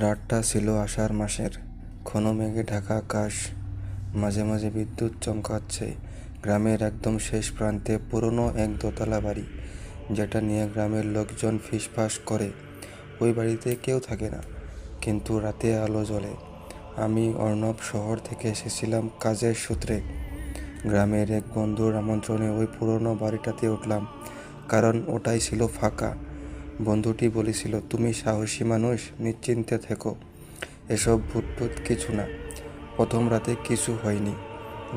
রাতটা ছিল আষাঢ় মাসের। ঘন মেঘে ঢাকা আকাশ, মাঝে মাঝে বিদ্যুৎ চমকাচ্ছে। গ্রামের একদম শেষ প্রান্তে পুরনো এক দোতলা বাড়ি, যেটা নিয়ে গ্রামের লোকজন ফিসফাস করে। ওই বাড়িতে কেউ থাকে না, কিন্তু রাতে আলো জ্বলে। আমি অর্ণব শহর থেকে এসেছিলাম কাজের সূত্রে। গ্রামের এক বন্ধুর আমন্ত্রণে ওই পুরনো বাড়িটাতে উঠলাম, কারণ ওটাই ছিল ফাঁকা। বন্ধুটি বলেছিল, তুমি সাহসী মানুষ, নিশ্চিন্তে থেকো। এসব ভূতটুত কিছু না। প্রথম রাতে কিছু হয়নি।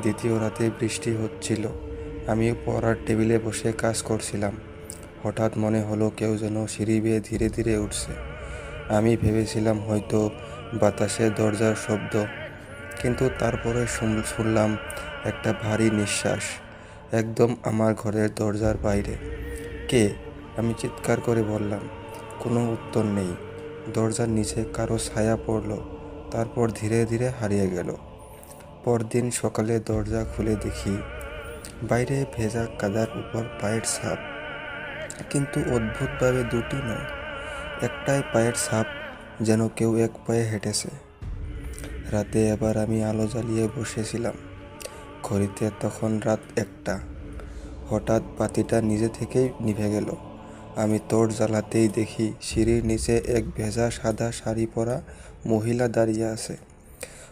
দ্বিতীয় রাতে বৃষ্টি হচ্ছিল। আমি পড়ার টেবিলে বসে কাজ করছিলাম। হঠাৎ মনে হলো কেউ যেন সিঁড়ি বেয়ে ধীরে ধীরে উঠছে। আমি ভেবেছিলাম হয়তো বাতাসে দরজার শব্দ, কিন্তু তারপরে শুন- শুনলাম একটা ভারী নিঃশ্বাস, একদম আমার ঘরের দরজার বাইরে। কে? আমি চিৎকার করে বললাম, কোনো উত্তর নেই। দরজার নিচে কারও ছায়া পড়ল, তারপর ধীরে ধীরে হারিয়ে গেল। পরদিন সকালে দরজা খুলে দেখি, বাইরে ভেজা কাদার উপর পায়ের ছাপ। কিন্তু অদ্ভুতভাবে দুটি নয়, একটাই পায়ের ছাপ যেন কেউ এক পায়ে হেঁটেছে। রাতে এবার আমি আলো জ্বালিয়ে বসেছিলাম, ঘড়িতে তখন রাত একটা। হঠাৎ বাতিটা নিজে থেকেই নিভে গেল। আমি তোর জ্বালাতেই দেখি সিঁড়ির নিচে এক ভেজা সাদা শাড়ি পরা মহিলা দাঁড়িয়ে আছে।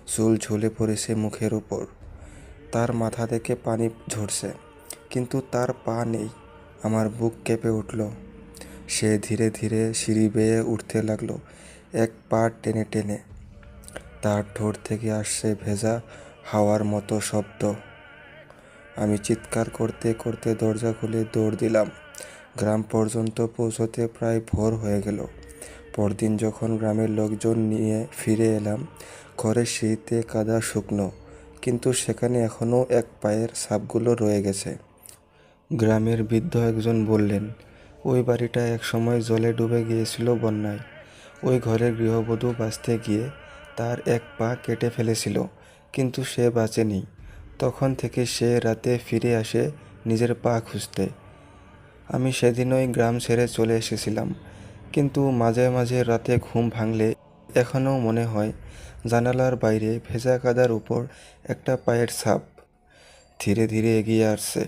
চুল ঝুলে পড়েছে মুখের উপর। তার মাথা থেকে পানি ঝরছে, কিন্তু তার পা নেই। আমার বুক কেঁপে উঠল। সে ধীরে ধীরে সিঁড়ি বেয়ে উঠতে লাগল, এক পা টেনে টেনে। তার ঠোঁট থেকে আসছে ভেজা হাওয়ার মতো শব্দ। আমি চিৎকার করতে করতে দরজা খুলে দৌড় দিলাম। গ্রাম পর্যন্ত পৌঁছতে প্রায় ভোর হয়ে গেল। পরদিন যখন গ্রামের লোকজন নিয়ে ফিরে এলাম ঘরের শীতে কাদা শুকনো, কিন্তু সেখানে এখনও এক পায়ের ছাপগুলো রয়ে গেছে। গ্রামের বৃদ্ধ একজন বললেন, ওই বাড়িটা একসময় জলে ডুবে গিয়েছিল বন্যায়। ওই ঘরের গৃহবধূ বাঁচতে গিয়ে তার এক পা কেটে ফেলেছিল, কিন্তু সে বাঁচেনি। তখন থেকে সে রাতে ফিরে আসে নিজের পা খুঁজতে। আমি সেদিনই গ্রাম ছেড়ে চলে এসেছিলাম। কিন্তু মাঝে মাঝে রাতে ঘুম ভাঙলে এখনও মনে হয় জানালার বাইরে ভেজা কাদার উপর একটা পায়ের ছাপ ধীরে ধীরে এগিয়ে আসছে।